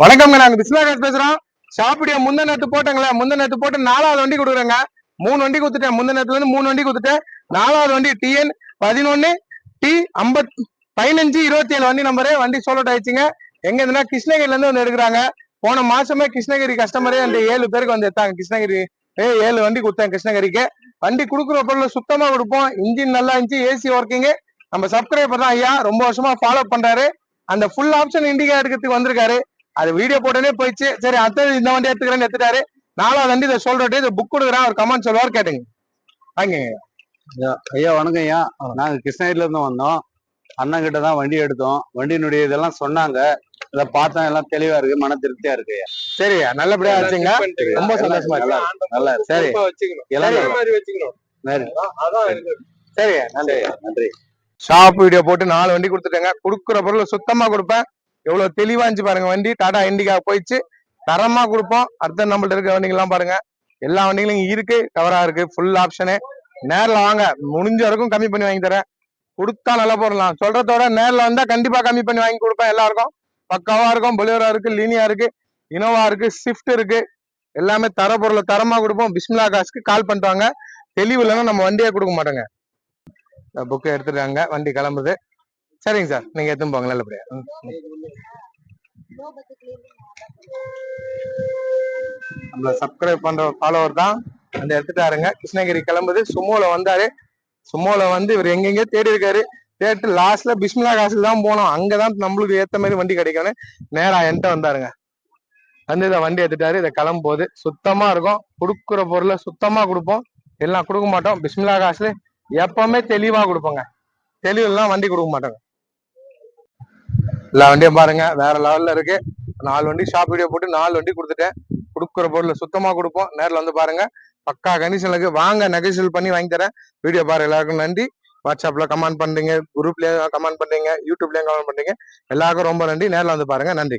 வணக்கம்ங்க நாங்க பிஸ்னாகாஸ் பேசுறோம். ஷாப்பிடியா முந்த நேத்து போட்டங்களே முந்த நேத்து போட்டு நாலாவது வண்டி கொடுக்குறேங்க. மூணு வண்டி கொடுத்துட்டேன். முந்த நேரத்துல இருந்து மூணு வண்டி கொடுத்துட்டேன். நாலாவது வண்டி டிஎன் பதினொன்னு டி ஐம்பத் பதினஞ்சு இருபத்தி ஏழு வண்டி நம்பரு வண்டி சோலோட் ஆயிடுச்சுங்க. எங்க இருந்தா கிருஷ்ணகிரில இருந்து வந்து எடுக்கிறாங்க. போன மாசமே கிருஷ்ணகிரி கஸ்டமரே அந்த ஏழு பேருக்கு வந்து எடுத்தாங்க. கிருஷ்ணகிரி ஏ ஏழு வண்டி கொடுத்தேன் கிருஷ்ணகிரிக்கு. வண்டி கொடுக்குற பொருள் சுத்தமா கொடுப்போம். இன்ஜின் நல்லா இருந்துச்சு ஏசி ஒர்க்கிங் நம்ம சப்ஸ்கிரைபர் தான் ஐயா. ரொம்ப வருஷமா ஃபாலோ பண்றாரு. அந்த ஃபுல் ஆப்ஷன் இண்டிகா எடுக்கிறதுக்கு வந்திருக்காரு. அது வீடியோ போட்டோன்னே போயிடுச்சு. சரி அடுத்தது இந்த வண்டி எடுத்துக்கிறேன்னு எடுத்துட்டாரு. நாலாவது வண்டி இதை சொல்றேன் இதை புக் கொடுக்குறேன் ஒரு கமெண்ட் சொல்லுவார் கேட்டுங்க. வாங்கிங்க. ஐயா, வணக்கம் ஐயா. நாங்க கிருஷ்ணகிரில இருந்து வந்தோம். அண்ணன் கிட்ட தான் வண்டி எடுத்தோம். வண்டியினுடைய இதெல்லாம் சொன்னாங்க. இதை பார்த்தா எல்லாம் தெளிவா இருக்கு மன திருப்தியா இருக்கு ஐயா. சரி நல்லபடியா ஆச்சுங்க ரொம்ப சந்தோஷமா நல்லா இருக்கு. நல்லா. சரி. சரி, நன்றி. ஷாப் வீடியோ போட்டு நாலு வண்டி கொடுத்துட்டேங்க. கொடுக்குற பொருள் சுத்தமா கொடுப்பேன். எவ்வளவு தெளிவா இருந்துச்சு பாருங்க வண்டி. டாடா இண்டிகா போயிடுச்சு. தரமா கொடுப்போம். அடுத்த நம்மள்ட்ட இருக்க வண்டிங்கெல்லாம் பாருங்க. எல்லா வண்டிகளும் இங்கே இருக்கு கவரா இருக்கு ஃபுல் ஆப்ஷனு நேர்ல வாங்க. முடிஞ்ச வரைக்கும் கம்மி பண்ணி வாங்கி தரேன். கொடுத்தா நல்லா போடலாம் சொல்றதோட நேர்ல வந்தா கண்டிப்பா கம்மி பண்ணி வாங்கி கொடுப்பேன் எல்லாருக்கும். பக்காவா இருக்கும். பொலியோரா இருக்கு லீனியா இருக்கு இனோவா இருக்கு ஸ்விஃப்ட் இருக்கு. எல்லாமே தர பொருளை தரமா கொடுப்போம். பிஸ்மிலா காசுக்கு கால் பண்ணிட்டாங்க தெளிவு இல்லைன்னா நம்ம வண்டியே கொடுக்க மாட்டோங்க. புக்கு எடுத்துட்டாங்க. வண்டி கிளம்புது. சரிங்க சார். நீங்க எடுத்துன்னு போங்க நல்லபடியா நம்மள சப்ஸ்கிரைப் பண்ற ஃபாலோவர் தான் அந்த எடுத்துட்டாருங்க. கிருஷ்ணகிரி கிளம்புது. சுமோல வந்தாரு. சுமோல வந்து இவர் எங்கெங்க தேடி இருக்காரு. தேட்டு லாஸ்ட்ல பிஸ்மிலா காசில் தான் போனோம். அங்கதான் நம்மளுக்கு ஏத்த மாதிரி வண்டி கிடைக்கும்னு நேரா என்கிட்ட வந்தாருங்க. வந்து இதை வண்டி எடுத்துட்டாரு. இதை கிளம்பும் போது சுத்தமா இருக்கும். கொடுக்குற பொருளை சுத்தமா கொடுப்போம். எல்லாம் கொடுக்க மாட்டோம். பிஸ்மிலா காசுல எப்பவுமே தெளிவா கொடுப்போங்க. தெளிவுலாம் வண்டி கொடுக்க மாட்டோங்க. எல்லா வண்டியும் பாருங்க. வேற லெவல்ல இருக்கு. நாலு வண்டி ஷாப் வீடியோ போட்டு நாலு வண்டி கொடுத்துட்டேன். கொடுக்குற பொருள் சுத்தமா கொடுப்போம். நேரில் வந்து பாருங்க. பக்கா கண்டிஷனுக்கு வாங்க நெகோசியல் பண்ணி வாங்கி தரேன். வீடியோ பாருங்க எல்லாருக்கும் நன்றி. வாட்ஸ்அப்ல கமெண்ட் பண்றீங்க குரூப்லயும் கமெண்ட் பண்றீங்க யூடியூப்லயும் கமெண்ட் பண்றீங்க எல்லாருக்கும் ரொம்ப நன்றி. நேரில் வந்து பாருங்க. நன்றி.